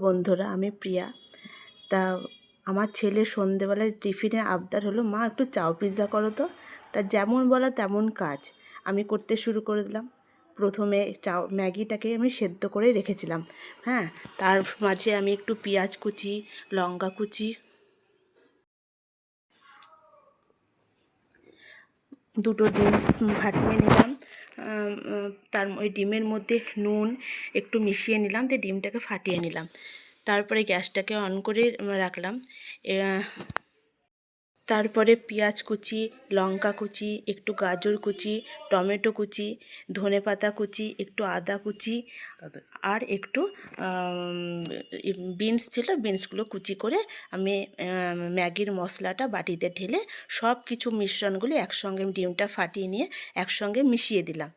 বন্ধুরা, আমি প্রিয়া। তা আমার ছেলে সন্ধেবেলায় টিফিনে আবদার হলো, মা, একটু চাও পিৎজা করো তো। তা যেমন বলা তেমন কাজ। আমি করতে শুরু করে দিলাম। প্রথমে চাও, ম্যাগিটাকে আমি সেদ্ধ করে রেখেছিলাম। হ্যাঁ তার মাঝে আমি একটু পেঁয়াজ কুচি, লঙ্কা কুচি। দুটো ডিম ফাটিয়ে নিলাম। তার ওই ডিমের মধ্যে নুন একটু মিশিয়ে নিলাম, দিয়ে ডিমটাকে ফাটিয়ে নিলাম। তারপরে গ্যাসটাকে অন করে রাখলাম। তারপরে পেঁয়াজ কুচি লঙ্কা কুচি একটু গাজর কুচি টমেটো কুচি ধনে পাতা কুচি একটু আদা কুচি আর একটু বিনস ছিল বিনসগুলো কুচি করে আমি ম্যাগির মশলাটা বাটিতে ঢেলে সব কিছু মিশ্রণগুলি একসঙ্গে ডিমটা ফাটিয়ে নিয়ে একসঙ্গে মিশিয়ে দিলাম।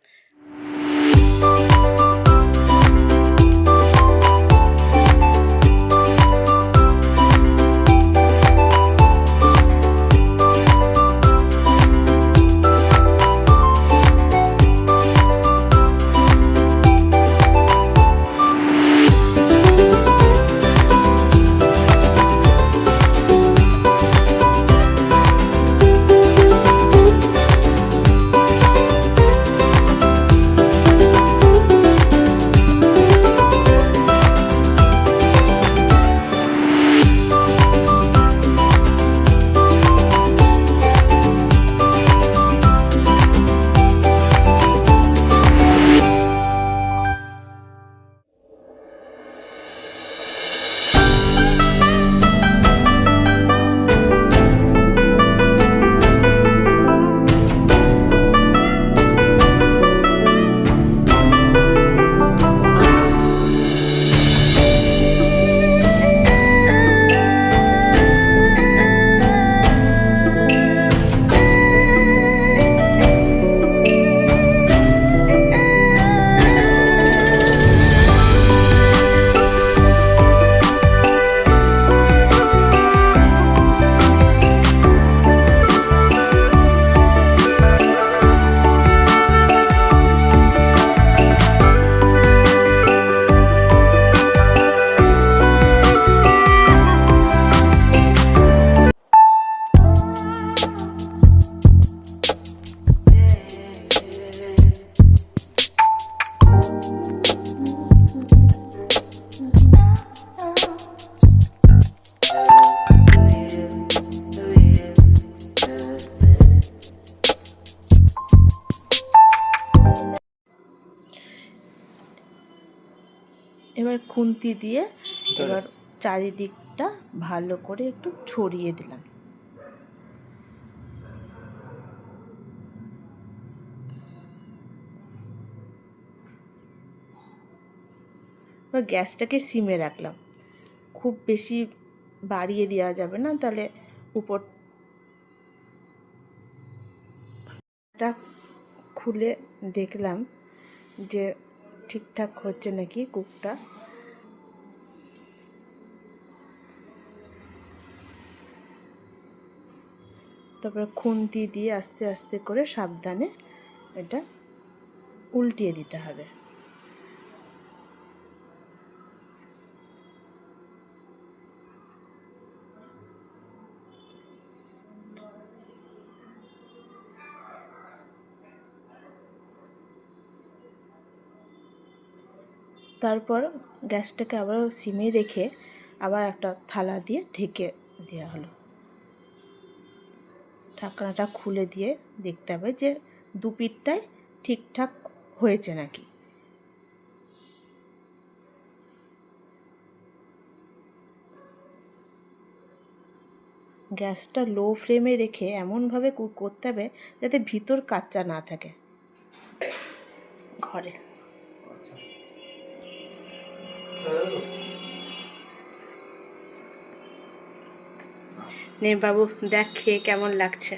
এবার খুন্তি দিয়ে এবার চারিদিকটা ভালো করে একটু ছড়িয়ে দিলাম। এবার গ্যাসটাকে সিমে রাখলাম। খুব বেশি বাড়িয়ে দেওয়া যাবে না তাহলে উপরটা খুলে দেখলাম যে ঠিকঠাক হচ্ছে নাকি কুকটা? তারপরে খুন্তি দিয়ে আস্তে আস্তে করে সাবধানে এটা উল্টিয়ে দিতে হবে। তারপর গ্যাসটাকে আবার সিমে রেখে আবার একটা থালা দিয়ে ঢেকে দেওয়া হলো। ঢাকনাটা খুলে দিয়ে দেখতে হবে যে দু পিঠটাই ঠিকঠাক হয়েছে নাকি। গ্যাসটা লো ফ্লেমে রেখে এমনভাবে কুক করতে হবে যাতে ভিতর কাচ্চা না থাকে। ঘরে। নে বাবু দেখ খেয়ে কেমন লাগছে।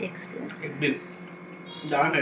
এক্সপিরিয়েন্স দারুণ